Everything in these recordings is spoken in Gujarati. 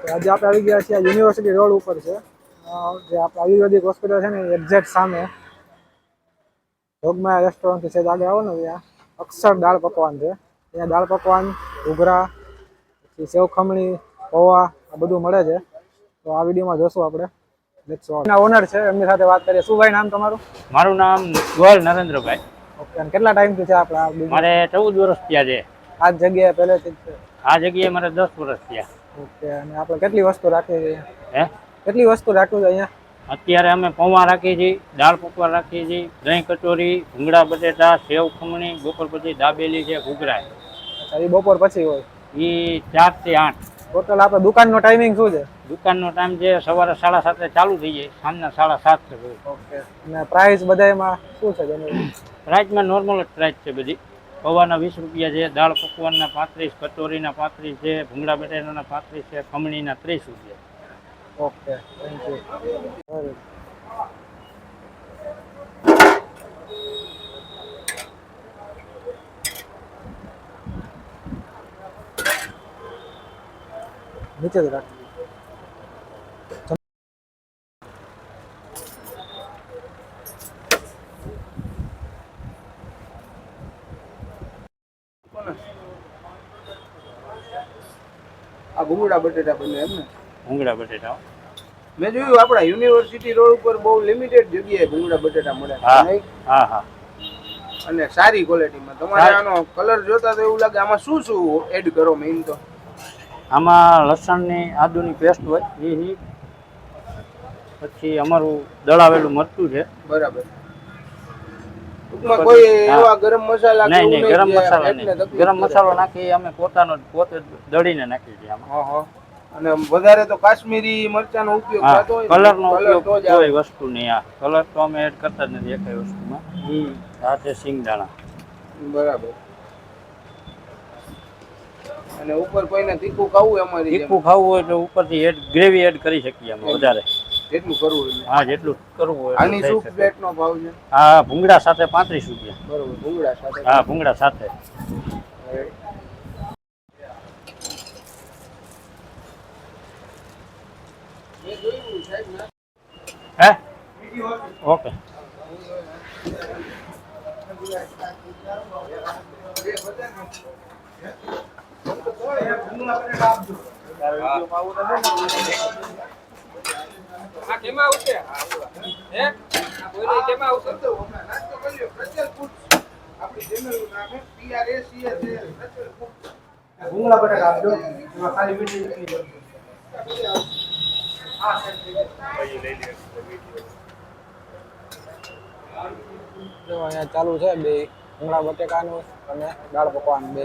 તો આજે આપણે આવી ગયા છીએ યુનિવર્સિટી રોડ ઉપર છે. જે આપણે આયુર્વેદિક હોસ્પિટલ છે ને એક્ઝેક્ટ સામે. ભોગમાયા રેસ્ટોરન્ટથી છે આગળ આવો ને ત્યાં અક્ષર દાળ પકવાન છે. ત્યાં દાળ પકવાન ઘૂઘરા પછી સેવ ખમણી પૌવા આ બધું મળે છે. તો આ વિડીયોમાં જોશું આપણે. ઓનર છે એમની સાથે વાત કરીએ. શું ભાઈ નામ તમારું? મારું નામ ગોયલ નરેન્દ્રભાઈ. ઓકે અને કેટલા ટાઈમથી છે આપણે મારે ચૌદ વર્ષ થયા છે. આ જગ્યાએ પહેલેથી જ છે. આ જગ્યાએ મારે દસ વર્ષ થયા. ઓકે અને આપણે કેટલી વસ્તુ રાખી છે હે? કેટલી વસ્તુ રાખ્યું છે અહીંયા? અત્યારે અમે પૌવા રાખીએ છીએ દાળ પકવા રાખીએ છીએ દહીં કચોરી ભૂંગળા બટેટા સેવ ખમણી બપોર પછી દાબેલી છે ઘૂઘરા. અચ્છા એ બપોર પછી હોય? એ ચારથી આઠ. ટોટલ આપણે દુકાનનો ટાઈમિંગ શું છે? દુકાનનો ટાઈમ છે સવારે સાડા સાતે ચાલુ થઈ જાય સાંજના સાડા સાત ઓકે અને પ્રાઇસ બધામાં શું છે પ્રાઇસમાં નોર્મલ જ પ્રાઇસ છે બધી. પૌવાના વીસ રૂપિયા છે, દાળ પકવાનના પાંત્રીસ, કચોરીના પાંત્રીસ છે, ભૂંગળા બટેટાના પાંત્રીસ છે, ખમણીના ત્રીસ રૂપિયા. ઓકે થેન્ક યુ નીચે જ ભૂંગળા બટેટા બને એમ ને? ભૂંગળા બટેટા મેં જોયું આપણા યુનિવર્સિટી રોડ ઉપર બહુ લિમિટેડ જગ્યાએ ભૂંગળા બટેટા મળે હા. હા હા. અને સારી ક્વોલિટીમાં. તમારે આનો કલર જોતા તો એવું લાગે આમાં શું શું એડ કરો મેઇન તો? આમાં લસણની આદુની પેસ્ટ હોય. પછી અમારું દળાવેલું મરચું છે. બરાબર. ટૂંકમાં કોઈ એવા ગરમ મસાલા નહીં નહીં ગરમ મસાલા નહીં. ગરમ મસાલો નાખી અમે પોતાનો પોતે દળીને નાખીએ છીએ આમાં. હા, હા. અને વધારે તો કાશ્મીરી મરચાનો ઉપયોગ થતો હોય કલરનો ઉપયોગ તો જ આવે. કોઈ વસ્તુ નહીં આ કલર તો અમે એડ કરતા જ નથી એકેય વસ્તુમાં. છે સિંગદાણા બરાબર. અને ઉપર કોઈને તીખું ખાવું અમારી તીખું ખાવું હોય તો ઉપરથી એડ ગ્રેવી એડ કરી શકીએ અમે વધારે. જેટલું કરવું હોય હા જેટલું કરવું હોય આની શું પ્લેટનો ભાવ છે? હા ભૂંગળા સાથે પાંત્રીસ રૂપિયા. બરોબર ભૂંગળા સાથે. હા ભૂંગળા સાથે. હે? ઓકે. ભૂંગળા બટાકા આપજો. એમાં ખાલી મીઠી ચટણી કરજો. જો અહીંયા ચાલુ છે બે ભૂંગળા બટેકાનું અને દાળ પકવાન બે.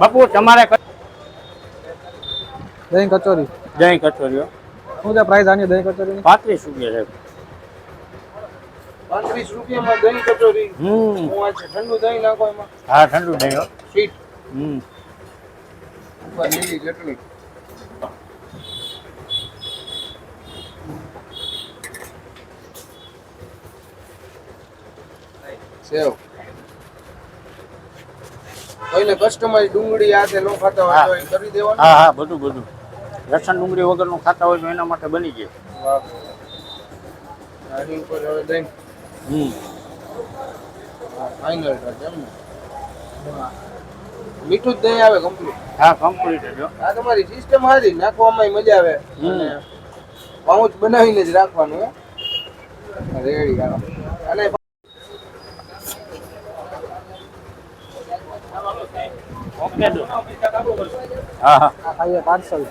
બાપુ તમારે ક- દહીં કચોરી. દહીં કચોરીઓ. શું છે પ્રાઇસ આની દહીં કચોરીની? પાંત્રીસ રૂપિયા છે. પાંત્રીસ રૂપિયામાં દહીં કચોરી. હમ. હું આ ઠંડુ દહીં નાખો એમાં. હા ઠંડુ દહીં. સ્વીટ હમ. ઉપર લીલી ચટણી. સેવ. કોઈને કસ્ટમાઇઝ ડુંગળી આ તે નો ખાતા હોય તો કરી દેવાનું. હા હા બધું બધું. લસણ ડુંગળી વગરનું ખાતા હોય તો એના માટે બની જાય વાહ. ઉપર હવે દહીં. હમ. ફાઇનલ ટચ એમ. ને મીઠું જ દહીં આવે કમ્પ્લીટ હા કમ્પ્લીટ જો આ તમારી સિસ્ટમ સારી નાખવામાં મજા આવે. પાઉચ બનાવીને જ રાખવાનું હે. રેડી અને ઓકે હા હા. પાર્સલ.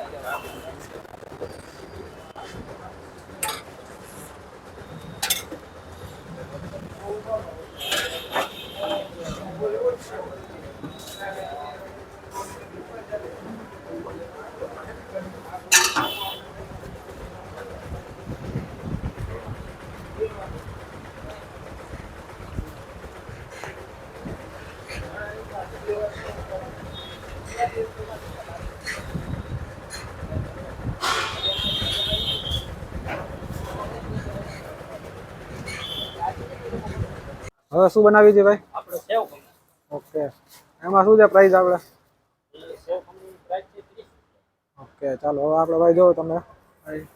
હવે શું બનાવી છે ભાઈ? આપણે સેવ ઓકે. એમાં શું છે પ્રાઇસ આપણે ઓકે ચાલો હવે આપણે ભાઈ જોવો તમે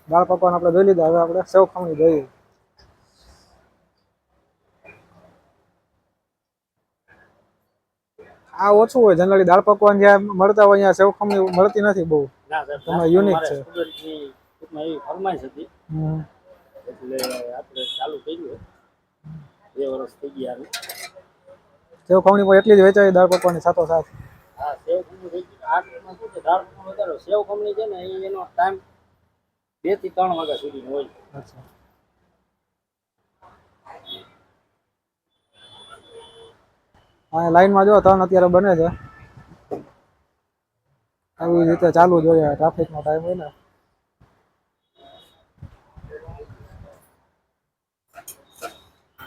દાળ પકવાન આપણે જોઈ લીધા હવે આપણે સેવ ખમણી જોઈએ. આ ઓછું હોય જનરલી દાળ પકવાન જ્યાં મળતા હોય અહીંયા સેવ ખમણી મળતી નથી બહુ. તમે મારે છે. ફરમાઈશ હતી. એટલે આપણે ચાલુ કર્યું બે વર્ષ થઈ ગયા. સેવ ખમણી પણ એટલી જ વેચાય દાળ પકવાની સાથો સાથ. હા સેવ ખમણી થઈ ગઈ. આઠમાં શું છે દાળ પકવાન વધારો સેવ ખમણી છે ને એનો ટાઈમ બેથી ત્રણ વાગ્યા સુધી હોય. અચ્છા. હા લાઈનમાં જો ત્રણ અત્યારે બને છે. આવી રીતે ચાલુ જોઈએ ટ્રાફિકનો ટાઈમ હોય ને.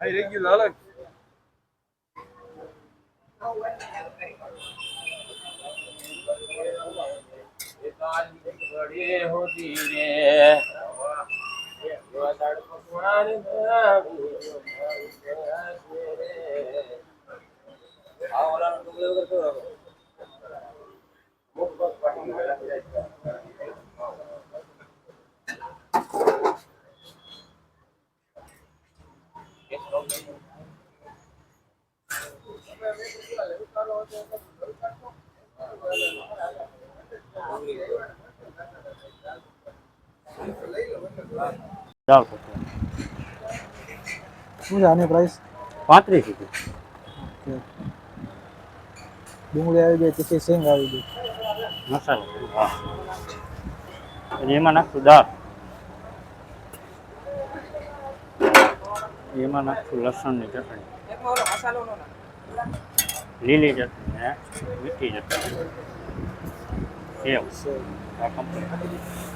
હાઈ રેગ્યુલર અલગ દાળ પકવાન શું છે આની પ્રાઇસ પાંત્રીસ રૂપિયા. ડુંગળી આવી ગઈ તીખી સિંગ આવી ગઈ. મસાલો. હા. પછી એમાં નાખશું દાળ. એમાં નાખશું લસણની ચટણી. લીલી ચટણી ને મીઠી ચટણી સેવ સેવ. આ complete.